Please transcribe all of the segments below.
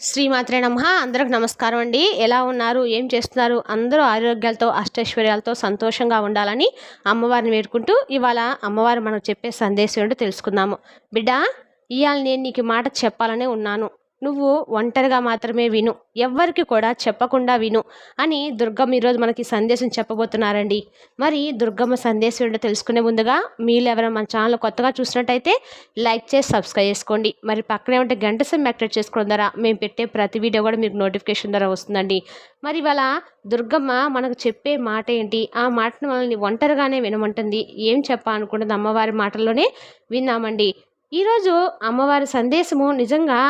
శ్రీమాత్రే నమ. అందరికి నమస్కారం అండి. ఎలా ఉన్నారు? ఏం చేస్తున్నారు? అందరూ ఆరోగ్యాలతో అష్టైశ్వర్యాలతో సంతోషంగా ఉండాలని అమ్మవారిని వేడుకుంటూ ఇవాళ అమ్మవారు మనకు చెప్పే సందేశం ఏంటో తెలుసుకుందాము. బిడ్డ ఇవాళ నేను నీకు మాట చెప్పాలనే ఉన్నాను. నువ్వు ఒంటరిగా మాత్రమే విను ఎవ్వరికి కూడా చెప్పకుండా విను అని దుర్గమ్మ ఈరోజు మనకి సందేశం చెప్పబోతున్నారండి. మరి దుర్గమ్మ సందేశం ఏంటో తెలుసుకునే ముందుగా మీరు ఎవరైనా మన ఛానల్ కొత్తగా చూసినట్టయితే లైక్ చేసి సబ్స్క్రైబ్ చేసుకోండి. మరి పక్కనే ఉంటే గంట సేపు యాక్టివేట్ చేసుకోవడం ద్వారా మేము పెట్టే ప్రతి వీడియో కూడా మీకు నోటిఫికేషన్ ద్వారా వస్తుందండి. మరి ఇవాళ దుర్గమ్మ మనకు చెప్పే మాట ఏంటి? ఆ మాటను మనల్ని ఒంటరిగానే వినమంటుంది. ఏం చెప్పాలనుకుంటుంది అమ్మవారి మాటల్లోనే విన్నామండి. ఈరోజు అమ్మవారి సందేశము నిజంగా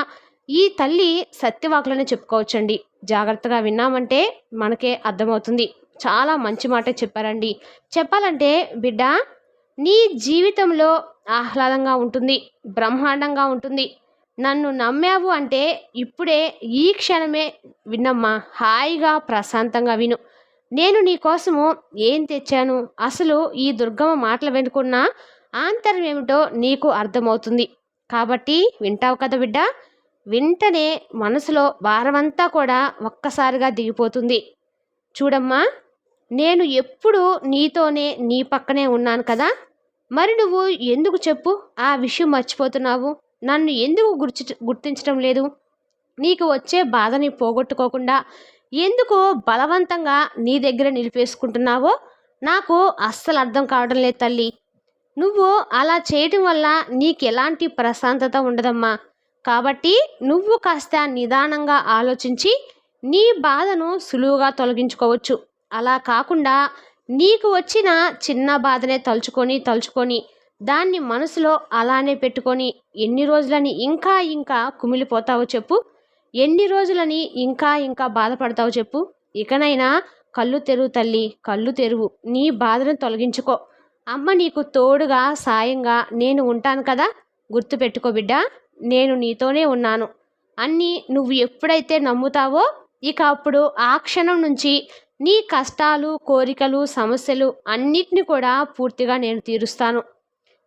ఈ తల్లి సత్యవాకులను చెప్పుకోవచ్చండి. జాగ్రత్తగా విన్నామంటే మనకే అర్థమవుతుంది. చాలా మంచి మాట చెప్పారండి. చెప్పాలంటే బిడ్డ నీ జీవితంలో ఆహ్లాదంగా ఉంటుంది బ్రహ్మాండంగా ఉంటుంది. నన్ను నమ్మావు అంటే ఇప్పుడే ఈ క్షణమే విన్నమ్మా. హాయిగా ప్రశాంతంగా విను. నేను నీ కోసము ఏం తెచ్చాను? అసలు ఈ దుర్గమ్మ మాటలు వెనుకున్న ఆంతరం ఏమిటో నీకు అర్థమవుతుంది. కాబట్టి వింటావు కదా బిడ్డ? వెంటనే మనసులో భారమంతా కూడా ఒక్కసారిగా దిగిపోతుంది. చూడమ్మా నేను ఎప్పుడు నీతోనే నీ పక్కనే ఉన్నాను కదా. మరి నువ్వు ఎందుకు చెప్పు? ఆ విషయం మర్చిపోతున్నావు. నన్ను ఎందుకు గుర్చి గుర్తించడం లేదు? నీకు వచ్చే బాధని పోగొట్టుకోకుండా ఎందుకు బలవంతంగా నీ దగ్గర నిలిపేసుకుంటున్నావో నాకు అస్సలు అర్థం కావడం లేదు తల్లి. నువ్వు అలా చేయటం వల్ల నీకు ఎలాంటి ప్రశాంతత ఉండదమ్మా. కాబట్టి నువ్వు కాస్త నిదానంగా ఆలోచించి నీ బాధను సులువుగా తొలగించుకోవచ్చు. అలా కాకుండా నీకు వచ్చిన చిన్న బాధనే తలుచుకొని తలుచుకొని దాన్ని మనసులో అలానే పెట్టుకొని ఎన్ని రోజులని ఇంకా ఇంకా కుమిలిపోతావో చెప్పు. ఎన్ని రోజులని ఇంకా ఇంకా బాధపడతావో చెప్పు. ఇకనైనా కళ్ళు తెరువు తల్లి కళ్ళు తెరువు. నీ బాధను తొలగించుకో. అమ్మ నీకు తోడుగా సాయంగా నేను ఉంటాను కదా గుర్తుపెట్టుకో బిడ్డా. నేను నీతోనే ఉన్నాను. అన్నీ నువ్వు ఎప్పుడైతే నమ్ముతావో ఇక అప్పుడు ఆ క్షణం నుంచి నీ కష్టాలు కోరికలు సమస్యలు అన్నిటిని కూడా పూర్తిగా నేను తీరుస్తాను.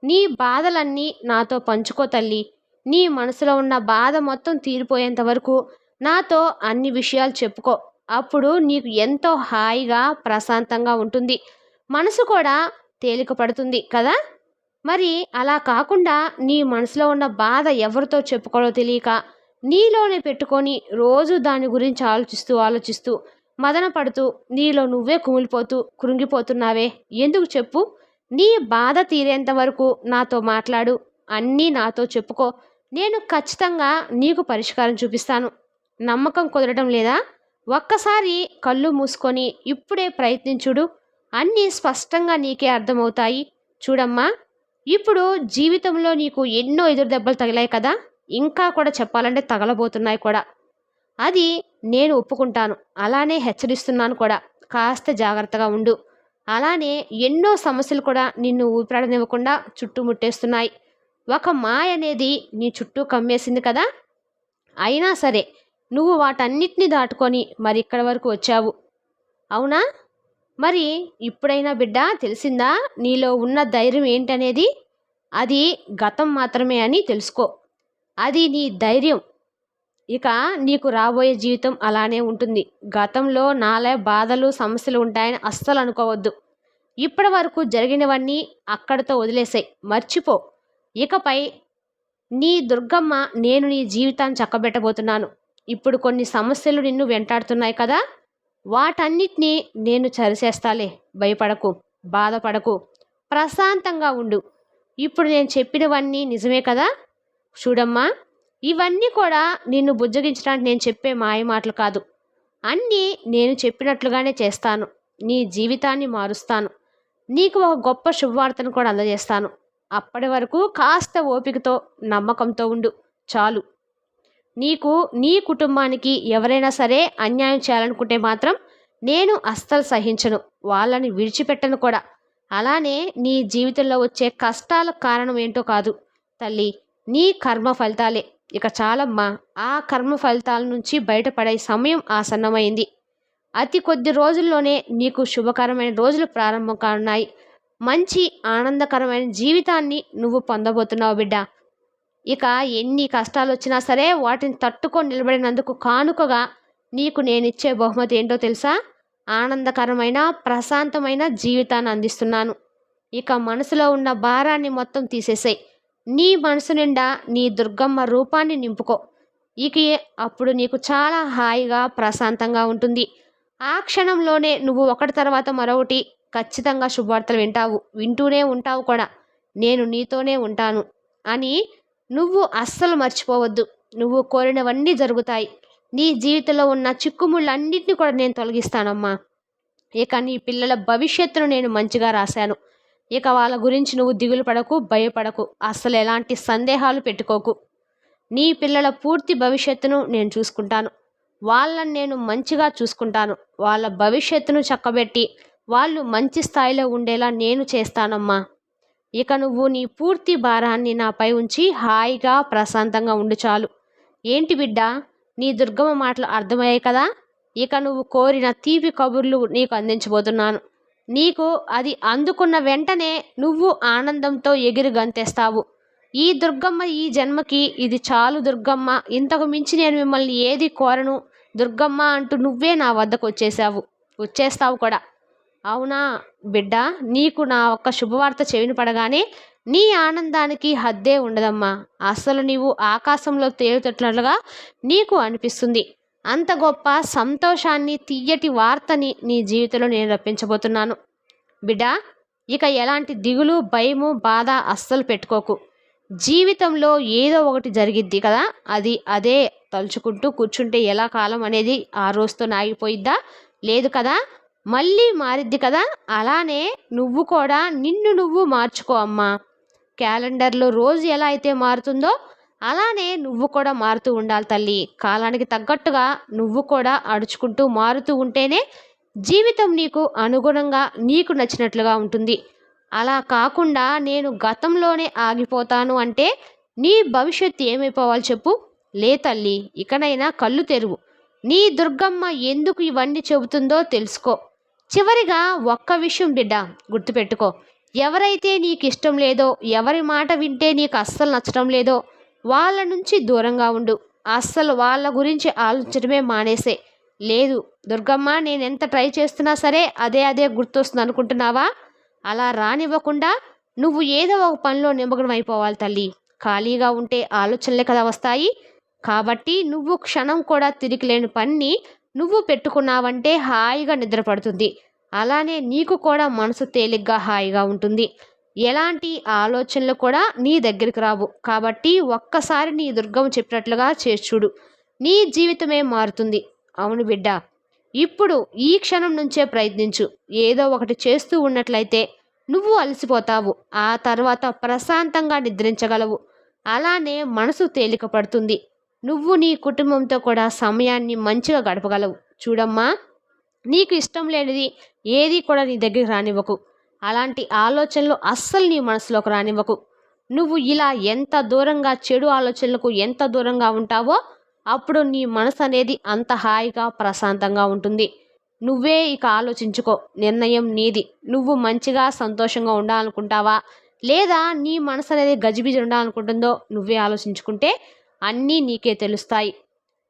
నీ బాధలన్నీ నాతో పంచుకో తల్లి. నీ మనసులో ఉన్న బాధ మొత్తం తీరిపోయేంత వరకు నాతో అన్ని విషయాలు చెప్పుకో. అప్పుడు నీకు ఎంతో హాయిగా ప్రశాంతంగా ఉంటుంది. మనసు కూడా తేలిక పడుతుంది కదా? మరి అలా కాకుండా నీ మనసులో ఉన్న బాధ ఎవరితో చెప్పుకోవాలో తెలియక నీలోనే పెట్టుకొని రోజు దాని గురించి ఆలోచిస్తూ ఆలోచిస్తూ మదన పడుతూ నీలో నువ్వే కుమిలిపోతూ కృంగిపోతున్నావే. ఎందుకు చెప్పు? నీ బాధ తీరేంత వరకు నాతో మాట్లాడు. అన్నీ నాతో చెప్పుకో. నేను ఖచ్చితంగా నీకు పరిష్కారం చూపిస్తాను. నమ్మకం కుదరడం లేదా? ఒక్కసారి కళ్ళు మూసుకొని ఇప్పుడే ప్రయత్నించుడు. అన్నీ స్పష్టంగా నీకే అర్థమవుతాయి. చూడమ్మా. ఇప్పుడు జీవితంలో నీకు ఎన్నో ఎదురు దెబ్బలు తగిలాయి కదా? ఇంకా కూడా చెప్పాలంటే తగలబోతున్నాయి కూడా. అది నేను ఒప్పుకుంటాను. అలానే హెచ్చరిస్తున్నాను కూడా. కాస్త జాగ్రత్తగా ఉండు. అలానే ఎన్నో సమస్యలు కూడా నిన్ను ఊపిరాడనివ్వకుండా చుట్టుముట్టేస్తున్నాయి ఒక మాయ అనేది నీ చుట్టూ కమ్మేసింది కదా? అయినా సరే నువ్వు వాటన్నిటిని దాటుకొని మరి ఇక్కడి వరకు వచ్చావు. అవునా? మరి ఇప్పుడైనా బిడ్డ తెలిసిందా? నీలో ఉన్న ధైర్యం ఏంటనేది? అది గతం మాత్రమే అని తెలుసుకో. అది నీ ధైర్యం. ఇక నీకు రాబోయే జీవితం అలానే ఉంటుంది. గతంలో నాలే బాధలు సమస్యలు ఉంటాయని అస్సలు అనుకోవద్దు. ఇప్పటి వరకు జరిగినవన్నీ అక్కడితో వదిలేసాయి. మర్చిపో. ఇకపై నీ దుర్గమ్మ నేను నీ జీవితాన్ని చక్కబెట్టబోతున్నాను. ఇప్పుడు కొన్ని సమస్యలు నిన్ను వెంటాడుతున్నాయి కదా? వాటన్నిటినీ నేను చరిచేస్తాలే భయపడకు బాధపడకు. ప్రశాంతంగా ఉండు. ఇప్పుడు నేను చెప్పినవన్నీ నిజమే కదా? చూడమ్మా ఇవన్నీ కూడా నిన్ను బుజ్జగించడానికి నేను చెప్పే మాయ మాటలు కాదు. అన్నీ నేను చెప్పినట్లుగానే చేస్తాను. నీ జీవితాన్ని మారుస్తాను. నీకు ఒక గొప్ప శుభవార్తను కూడా అందజేస్తాను. అప్పటి వరకు కాస్త ఓపికతో నమ్మకంతో ఉండు. చాలు. నీకు నీ కుటుంబానికి ఎవరైనా సరే అన్యాయం చేయాలనుకుంటే మాత్రం నేను అస్సలు సహించను. వాళ్ళని విడిచిపెట్టను కూడా. అలానే నీ జీవితంలో వచ్చే కష్టాల కారణం ఏంటో కాదు. తల్లి నీ కర్మ ఫలితాలే. ఇక చాలమ్మా ఆ కర్మ ఫలితాల నుంచి బయటపడే సమయం ఆసన్నమైంది. అతి కొద్ది రోజుల్లోనే నీకు శుభకరమైన రోజులు ప్రారంభం కానున్నాయి. మంచి ఆనందకరమైన జీవితాన్ని నువ్వు పొందబోతున్నావు బిడ్డ. ఇక ఎన్ని కష్టాలు వచ్చినా సరే వాటిని తట్టుకొని నిలబడినందుకు కానుకగా నీకు నేనిచ్చే బహుమతి ఏంటో తెలుసా? ఆనందకరమైన ప్రశాంతమైన జీవితాన్ని అందిస్తున్నాను. ఇక మనసులో ఉన్న భారాన్ని మొత్తం తీసేసాయి. నీ మనసు నిండా నీ దుర్గమ్మ రూపాన్ని నింపుకో. ఇక అప్పుడు నీకు చాలా హాయిగా ప్రశాంతంగా ఉంటుంది. ఆ క్షణంలోనే నువ్వు ఒకటి తర్వాత మరొకటి ఖచ్చితంగా శుభవార్తలు వింటావు. వింటూనే ఉంటావు కూడా. నేను నీతోనే ఉంటాను. అని నువ్వు అస్సలు మర్చిపోవద్దు. నువ్వు కోరినవన్నీ జరుగుతాయి. నీ జీవితంలో ఉన్న చిక్కుముళ్ళన్నింటినీ కూడా నేను తొలగిస్తానమ్మా. ఇక నీ పిల్లల భవిష్యత్తును నేను మంచిగా రాశాను. ఇక వాళ్ళ గురించి నువ్వు దిగులు పడకు భయపడకు. అస్సలు ఎలాంటి సందేహాలు పెట్టుకోకు. నీ పిల్లల పూర్తి భవిష్యత్తును నేను చూసుకుంటాను. వాళ్ళని నేను మంచిగా చూసుకుంటాను. వాళ్ళ భవిష్యత్తును చక్కబెట్టి వాళ్ళు మంచి స్థాయిలో ఉండేలా నేను చేస్తానమ్మా. ఇక నువ్వు నీ పూర్తి భారాన్ని నాపై ఉంచి హాయిగా ప్రశాంతంగా ఉండు చాలు. ఏంటి బిడ్డ? నీ దుర్గమ్మ మాటలు అర్థమయ్యాయి కదా? ఇక నువ్వు కోరిన తీపి కబుర్లు నీకు అందించబోతున్నాను. నీకు అది అందుకున్న వెంటనే నువ్వు ఆనందంతో ఎగిరి గంతేస్తావు. ఈ దుర్గమ్మ ఈ జన్మకి ఇది చాలు దుర్గమ్మ. ఇంతకు మించి నేను మిమ్మల్ని ఏది కోరను? దుర్గమ్మ అంటూ నువ్వే నా వద్దకు వచ్చేసావు. వచ్చేస్తావు కూడా. అవునా బిడ్డ? నీకు నా ఒక్క శుభవార్త చెవిని పడగానే నీ ఆనందానికి హద్దే ఉండదమ్మా. అసలు నీవు ఆకాశంలో తేలుతున్నట్లుగా నీకు అనిపిస్తుంది. అంత గొప్ప సంతోషాన్ని తీయటి వార్తని నీ జీవితంలో నేను రప్పించబోతున్నాను. బిడ్డ ఇక ఎలాంటి దిగులు భయము బాధ అస్సలు పెట్టుకోకు. జీవితంలో ఏదో ఒకటి జరిగిద్ది కదా అది అదే తలుచుకుంటూ కూర్చుంటే ఎలా కాలం అనేది ఆ రోజుతో నాగిపోయిద్దా? లేదు కదా? మళ్ళీ మారిద్ది కదా? అలానే నువ్వు కూడా నిన్ను నువ్వు మార్చుకో అమ్మా. క్యాలెండర్లో రోజు ఎలా అయితే మారుతుందో అలానే నువ్వు కూడా మారుతూ ఉండాలి తల్లి. కాలానికి తగ్గట్టుగా నువ్వు కూడా అడుచుకుంటూ మారుతూ ఉంటేనే జీవితం నీకు అనుగుణంగా నీకు నచ్చినట్లుగా ఉంటుంది. అలా కాకుండా నేను గతంలోనే ఆగిపోతాను అంటే నీ భవిష్యత్తు ఏమైపోవాలి చెప్పు? లే తల్లి ఇకనైనా కళ్ళు తెరువు. నీ దుర్గమ్మ ఎందుకు ఇవన్నీ చెబుతుందో తెలుసుకో. చివరిగా ఒక్క విషయం బిడ్డ గుర్తుపెట్టుకో. ఎవరైతే నీకు ఇష్టం లేదో ఎవరి మాట వింటే నీకు అస్సలు నచ్చడం లేదో వాళ్ళ నుంచి దూరంగా ఉండు. అస్సలు వాళ్ళ గురించి ఆలోచించడమే మానేసే. లేదు దుర్గమ్మ నేను ఎంత ట్రై చేస్తున్నా సరే అదే అదే గుర్తొస్తుంది అనుకుంటున్నావా? అలా రానివ్వకుండా నువ్వు ఏదో ఒక పనిలో నిమగ్నం అయిపోవాలి తల్లి. ఖాళీగా ఉంటే ఆలోచనలే కదా వస్తాయి. కాబట్టి నువ్వు క్షణం కూడా తిరిగి లేని పని నువ్వు పెట్టుకున్నావంటే హాయిగా నిద్రపడుతుంది. అలానే నీకు కూడా మనసు తేలిగ్గా హాయిగా ఉంటుంది. ఎలాంటి ఆలోచనలు కూడా నీ దగ్గరికి రావు. కాబట్టి ఒక్కసారి నీ దుర్గం చెప్పినట్లుగా చేర్చుడు నీ జీవితమే మారుతుంది. అవును బిడ్డ. ఇప్పుడు ఈ క్షణం నుంచే ప్రయత్నించు. ఏదో ఒకటి చేస్తూ ఉన్నట్లయితే నువ్వు అలసిపోతావు. ఆ తర్వాత ప్రశాంతంగా నిద్రించగలవు. అలానే మనసు తేలిక పడుతుంది నువ్వు నీ కుటుంబంతో కూడా సమయాన్ని మంచిగా గడపగలవు. చూడమ్మా నీకు ఇష్టం లేనిది ఏది కూడా నీ దగ్గరికి రానివ్వకు. అలాంటి ఆలోచనలు అస్సలు నీ మనసులోకి రానివ్వకు. నువ్వు ఇలా ఎంత దూరంగా చెడు ఆలోచనలకు ఎంత దూరంగా ఉంటావో అప్పుడు నీ మనసు అనేది అంత హాయిగా ప్రశాంతంగా ఉంటుంది. నువ్వే ఇక ఆలోచించుకో నిర్ణయం నీది. నువ్వు మంచిగా సంతోషంగా ఉండాలనుకుంటావా? లేదా నీ మనసు అనేది గజిబిజి ఉండాలనుకుంటుందో నువ్వే ఆలోచించుకుంటే అన్నీ నీకే తెలుస్తాయి.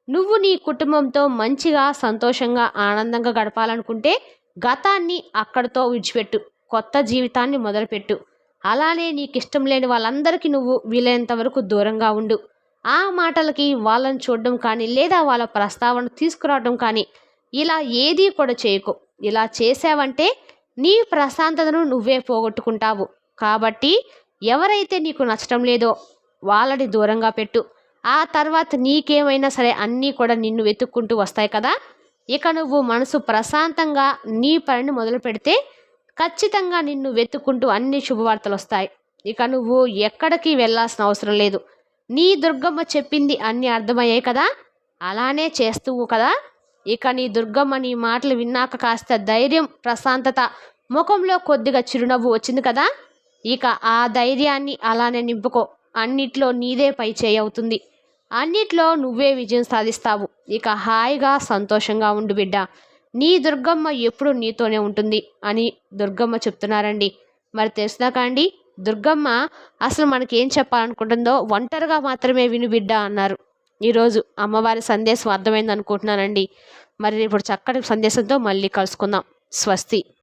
నువ్వు నీ కుటుంబంతో మంచిగా సంతోషంగా ఆనందంగా గడపాలనుకుంటే గతాన్ని అక్కడితో విడిచిపెట్టు. కొత్త జీవితాన్ని మొదలుపెట్టు. అలానే నీకు ఇష్టం లేని వాళ్ళందరికీ నువ్వు వీలైనంత వరకు దూరంగా ఉండు. ఆ మాటలకి వాళ్ళని చూడడం కానీ లేదా వాళ్ళ ప్రస్తావన తీసుకురావడం కానీ ఇలా ఏదీ కూడా చేయకు. ఇలా చేసావంటే నీ ప్రశాంతతను నువ్వే పోగొట్టుకుంటావు. కాబట్టి ఎవరైతే నీకు నచ్చడం లేదో వాళ్ళని దూరంగా పెట్టు. ఆ తర్వాత నీకేమైనా సరే అన్నీ కూడా నిన్ను వెతుక్కుంటూ వస్తాయి కదా? ఇక నువ్వు మనసు ప్రశాంతంగా నీ పనిని మొదలు పెడితే ఖచ్చితంగా నిన్ను వెతుక్కుంటూ అన్ని శుభవార్తలు వస్తాయి. ఇక నువ్వు ఎక్కడికి వెళ్ళాల్సిన అవసరం లేదు. నీ దుర్గమ్మ చెప్పింది అన్నీ అర్థమయ్యాయి కదా? అలానే చేస్తువు కదా? ఇక నీ దుర్గమ్మ నీ మాటలు విన్నాక కాస్త ధైర్యం ప్రశాంతత ముఖంలో కొద్దిగా చిరునవ్వు వచ్చింది కదా? ఇక ఆ ధైర్యాన్ని అలానే నింపుకో. అన్నిట్లో నీదే పై చేయి అవుతుంది. అన్నిట్లో నువ్వే విజయం సాధిస్తావు. ఇక హాయిగా సంతోషంగా ఉండు బిడ్డ. నీ దుర్గమ్మ ఎప్పుడు నీతోనే ఉంటుంది అని దుర్గమ్మ చెప్తున్నారండి. మరి తెలిసినాక అండి దుర్గమ్మ అసలు మనకి ఏం చెప్పాలనుకుంటుందో ఒంటరిగా మాత్రమే విను బిడ్డ అన్నారు. ఈరోజు అమ్మవారి సందేశం అర్థమైంది అనుకుంటున్నానండి మరి ఇప్పుడు చక్కటి సందేశంతో మళ్ళీ కలుసుకుందాం. స్వస్తి.